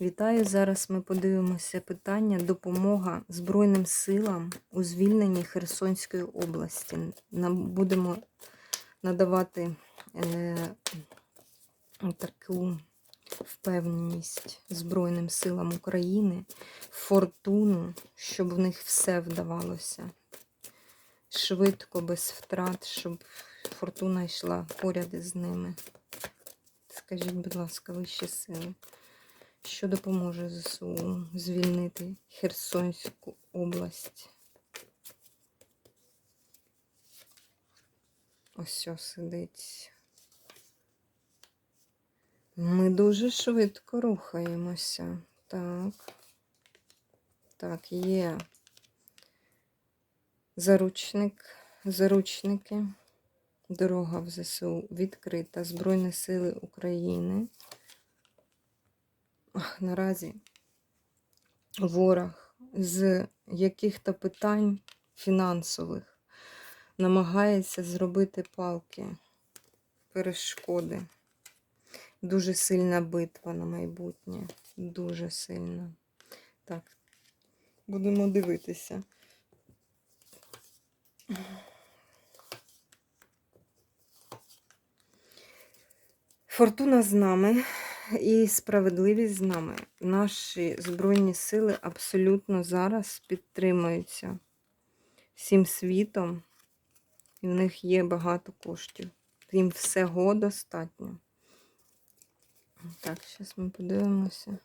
Вітаю! Зараз ми подивимося питання допомога Збройним силам у звільненні Херсонської області. Нам будемо надавати е, таку впевненість Збройним силам України, фортуну, щоб в них все вдавалося. Швидко, без втрат, щоб фортуна йшла поряд із ними. Скажіть, будь ласка, вищі сили що допоможе ЗСУ звільнити Херсонську область. Ось сидить. Ми дуже швидко рухаємося. Так. Так, є заручник, заручники. Дорога в ЗСУ відкрита. Збройні сили України. Наразі ворог з яких-то питань фінансових намагається зробити палки, перешкоди. Дуже сильна битва на майбутнє. Дуже сильна. Так, будемо дивитися. Фортуна з нами і справедливість з нами. Наші Збройні сили абсолютно зараз підтримуються всім світом, і в них є багато коштів. Їм всього достатньо. Так, зараз ми подивимося.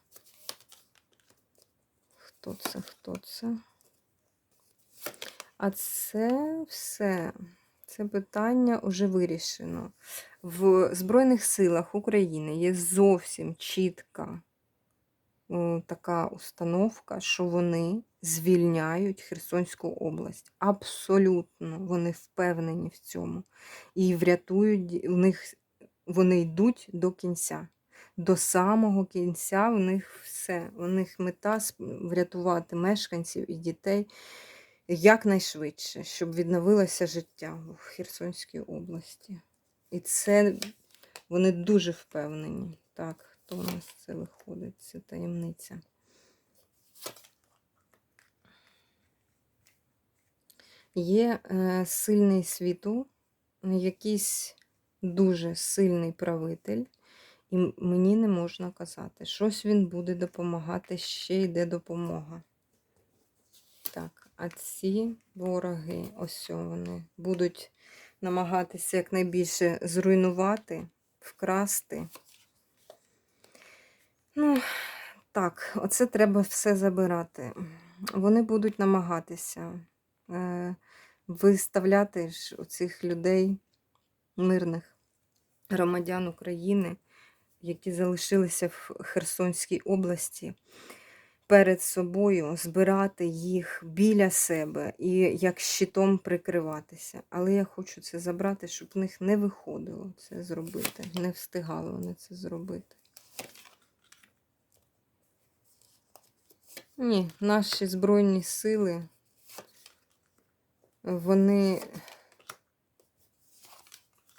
Хто це, хто це? А це все. Це питання вже вирішено. В Збройних силах України є зовсім чітка така установка, що вони звільняють Херсонську область. Абсолютно вони впевнені в цьому. І врятують у них вони йдуть до кінця. До самого кінця в них все. У них мета врятувати мешканців і дітей якнайшвидше, щоб відновилося життя в Херсонській області. І це вони дуже впевнені. Так, хто у нас це виходить? Це таємниця. Є е, сильний світу, якийсь дуже сильний правитель, і мені не можна казати, щось він буде допомагати, ще йде допомога. Так, а ці вороги, ось вони, будуть намагатися якнайбільше зруйнувати, вкрасти. Ну, так, оце треба все забирати. Вони будуть намагатися е, виставляти ж оцих людей, мирних громадян України, які залишилися в Херсонській області перед собою, збирати їх біля себе і як щитом прикриватися. Але я хочу це забрати, щоб в них не виходило це зробити. Не встигали вони це зробити. Ні, наші Збройні сили, вони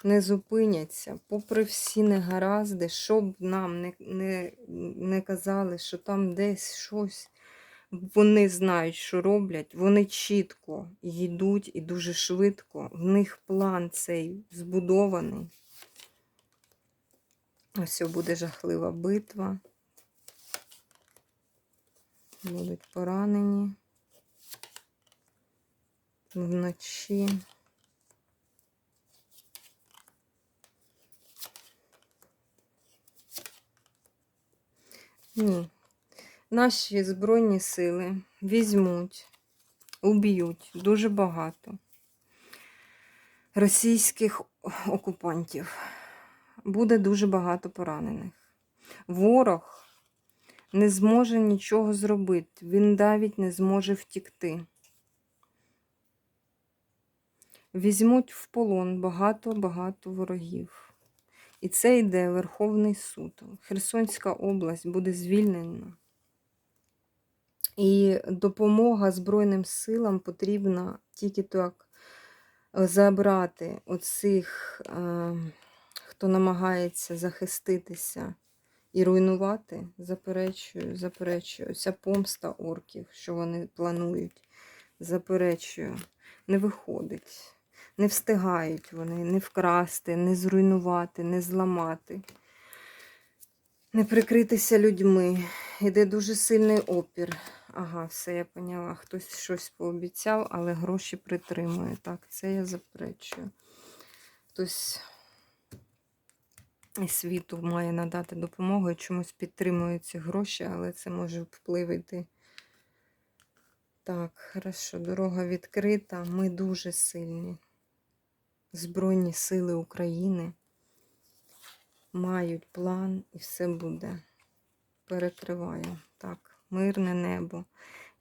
не зупиняться, попри всі негаразди, що б нам не, не, не казали, що там десь щось. Вони знають, що роблять, вони чітко йдуть і дуже швидко. В них план цей збудований. Ось буде жахлива битва. Будуть поранені вночі. Ні. Наші Збройні сили візьмуть, уб'ють дуже багато російських окупантів. Буде дуже багато поранених. Ворог не зможе нічого зробити, він навіть не зможе втікти. Візьмуть в полон багато-багато ворогів. І це йде Верховний суд. Херсонська область буде звільнена. І допомога Збройним силам потрібна тільки так забрати оцих, хто намагається захиститися І руйнувати, заперечую, заперечую. Ця помста орків, що вони планують, заперечую, не виходить. Не встигають вони не вкрасти, не зруйнувати, не зламати, не прикритися людьми. Іде дуже сильний опір. Ага, все, я поняла. Хтось щось пообіцяв, але гроші притримує. Так, це я заперечую. Хтось із світу має надати допомогу і чомусь підтримує ці гроші, але це може вплив йти. Так, хорошо, дорога відкрита. Ми дуже сильні. Збройні сили України мають план і все буде. Перекриваю. Так, мирне небо,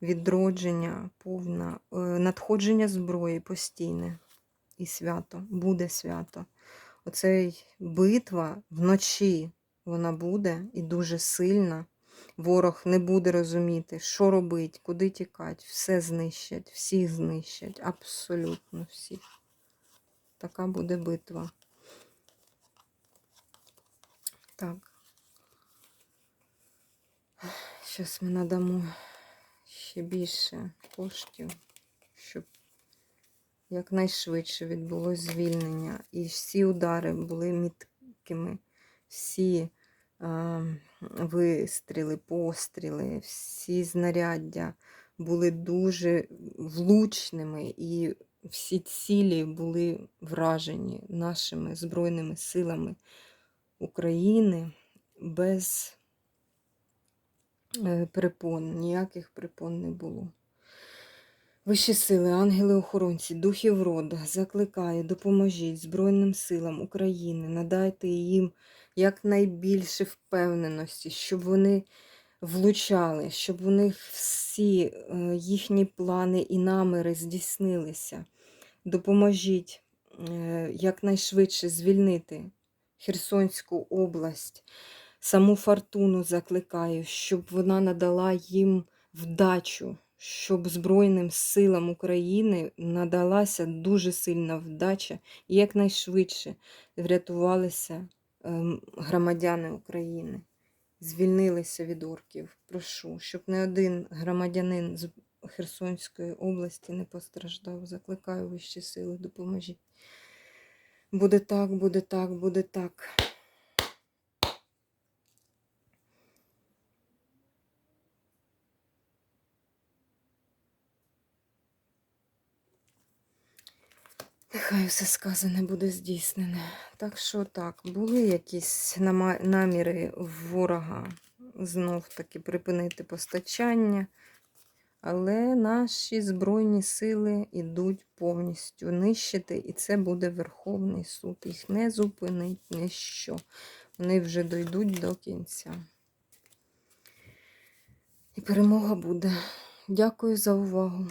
відродження, повна, е, надходження зброї постійне і свято. Буде свято. Оцей битва вночі вона буде і дуже сильна. Ворог не буде розуміти, що робить, куди тікати. Все знищать, всіх знищать, абсолютно всіх. Така буде битва. Так. Зараз ми надамо ще більше коштів, щоб якнайшвидше відбулось звільнення. І всі удари були міткими, всі а, вистріли, постріли, всі знаряддя були дуже влучними, і всі цілі були вражені нашими Збройними силами України без е, препон, ніяких препон не було. Вищі сили, ангели-охоронці, духів рода, закликаю, допоможіть Збройним силам України, надайте їм якнайбільше впевненості, щоб вони влучали, щоб у них всі е, їхні плани і наміри здійснилися. Допоможіть е, якнайшвидше звільнити Херсонську область. Саму фортуну закликаю, щоб вона надала їм вдачу, щоб Збройним силам України надалася дуже сильна вдача і якнайшвидше врятувалися ем, громадяни України, звільнилися від орків. Прошу, щоб не один громадянин з Херсонської області не постраждав. Закликаю вищі сили, допоможіть. Буде так, буде так, буде так. Нехай все сказане буде здійснене. Так що так, були якісь наміри ворога знов таки припинити постачання, але наші Збройні сили йдуть повністю нищити, і це буде Верховний суд. Їх не зупинить ніщо. Вони вже дойдуть до кінця. І перемога буде. Дякую за увагу.